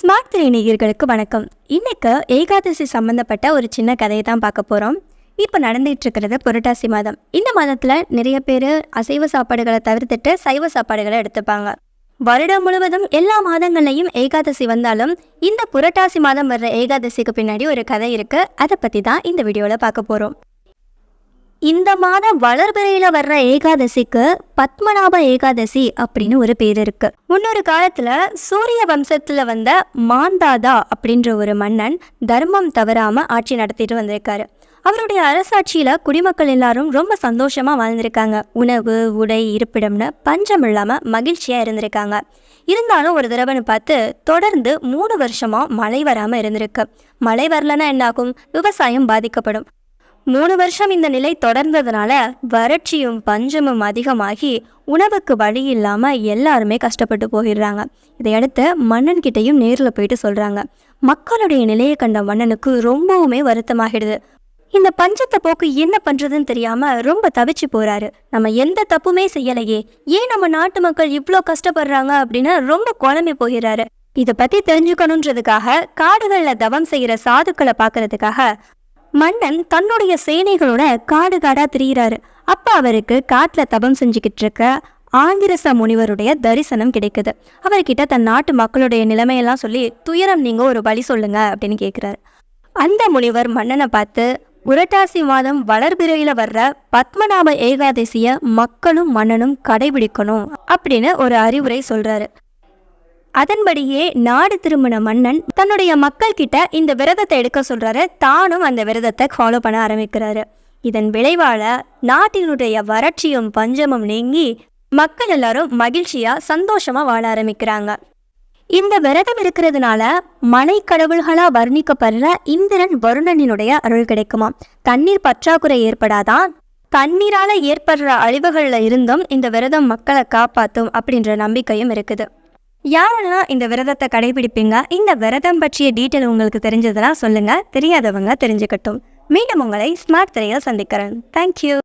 Smart திரை நேயர்களுக்கு வணக்கம். இன்றைக்கு ஏகாதசி சம்மந்தப்பட்ட ஒரு சின்ன கதையை தான் பார்க்க போகிறோம் இப்போ நடந்துகிட்ருக்கிறது புரட்டாசி மாதம். இந்த மாதத்தில் நிறைய பேர் அசைவ சாப்பாடுகளை தவிர்த்துட்டு சைவ சாப்பாடுகளை எடுத்துப்பாங்க. வருடம் முழுவதும் எல்லா மாதங்கள்லையும் ஏகாதசி வந்தாலும் இந்த புரட்டாசி மாதம் வர்ற ஏகாதசிக்கு பின்னாடி ஒரு கதை இருக்குது அதை பற்றி தான் இந்த வீடியோவில் பார்க்க போகிறோம் இந்த மாதம் வளர்பிறையில வர்ற ஏகாதசிக்கு பத்மநாப ஏகாதசி அப்படின்னு ஒரு பேர் இருக்கு. முன்னொரு காலத்துல சூரிய வம்சத்துல வந்த மாந்தாதா அப்படின்ற ஒரு மன்னன் தர்மம் தவறாம ஆட்சி நடத்திட்டு வந்திருக்காரு. அவருடைய அரசாட்சியில குடிமக்கள் எல்லாரும் ரொம்ப சந்தோஷமா வாழ்ந்திருக்காங்க. உணவு உடை இருப்பிடம்னு பஞ்சம் இல்லாம மகிழ்ச்சியா இருந்திருக்காங்க. இருந்தாலும் ஒரு தடவைன்னு பார்த்து தொடர்ந்து மூணு வருஷமா மழை வராம இருந்திருக்கு. மழை வரலன்னா என்னாகும்? விவசாயம் பாதிக்கப்படும். மூணு வருஷம் இந்த நிலை தொடர்ந்ததுனால வறட்சியும் பஞ்சமும் அதிகமாகி உணவுக்கு வழி இல்லாமல் எல்லாருமே கஷ்டப்பட்டு போயிடுறாங்க. இதையடுத்து மன்னன் கிட்டேயும் நேரில் போயிட்டு சொல்கிறாங்க மக்களுடைய நிலையை கண்ட மன்னனுக்கு ரொம்பவுமே வருத்தமாகிடுது. இந்த பஞ்சத்தை போக்கு என்ன பண்றதுன்னு தெரியாம ரொம்ப தவிச்சு போறாரு. நம்ம எந்த தப்புமே செய்யலையே. ஏன் நம்ம நாட்டு மக்கள் இவ்வளோ கஷ்டப்படுறாங்க அப்படின்னு ரொம்ப குழம்பி போகிறாரு இதை பத்தி தெரிஞ்சுக்கணுன்றதுக்காக காடுகளில் தவம் செய்கிற சாதுக்களை பார்க்கறதுக்காக மன்னன் தன்னுடைய சேனைகளோட காடு காடா திரியிறாரு. அப்ப அவருக்கு காட்டுல தபம் செஞ்சுக்கிட்டு இருக்க ஆங்கிரச முனிவருடைய தரிசனம் கிடைக்குது. அவர்கிட்ட தன் நாட்டு மக்களுடைய நிலைமையெல்லாம் சொல்லி துயரம் நீங்க ஒரு வழி சொல்லுங்க அப்படின்னு கேட்குறாரு அந்த முனிவர் மன்னனை பார்த்து புரட்டாசி மாதம் வளர்பிறையில வர்ற பத்மநாப ஏகாதசிய மக்களும் மன்னனும் கடைபிடிக்கணும் அப்படின்னு ஒரு அறிவுரை சொல்றாரு. அதன்படியே நாடு திரும்பின மன்னன் தன்னுடைய மக்கள் கிட்ட இந்த விரதத்தை எடுக்க சொல்றாரு. தானும் அந்த விரதத்தை ஃபாலோ பண்ண ஆரம்பிக்கிறாரு. இதன் விளைவால நாட்டினுடைய வறட்சியும் பஞ்சமும் நீங்கி மக்கள் எல்லாரும் மகிழ்ச்சியா சந்தோஷமா வாழ ஆரம்பிக்கிறாங்க. இந்த விரதம் இருக்கிறதுனால மனை கடவுள்களா வர்ணிக்கப்படுற இந்திரன் வருணனினுடைய அருள் கிடைக்குமா? தண்ணீர் பற்றாக்குறை ஏற்படாதான் தண்ணீரால ஏற்படுற அழிவுகள்ல இருந்தும் இந்த விரதம் மக்களை காப்பாற்றும் அப்படின்ற நம்பிக்கையும் இருக்குது. யாரெல்லாம் இந்த விரதத்தை கடைபிடிப்பீங்க? இந்த விரதம் பற்றிய டீட்டெயில் உங்களுக்கு தெரிஞ்சதெல்லாம் சொல்லுங்க. தெரியாதவங்க தெரிஞ்சுக்கட்டும். மீண்டும் உங்களை ஸ்மார்ட் திரையில் சந்திக்கிறேன். தேங்க்யூ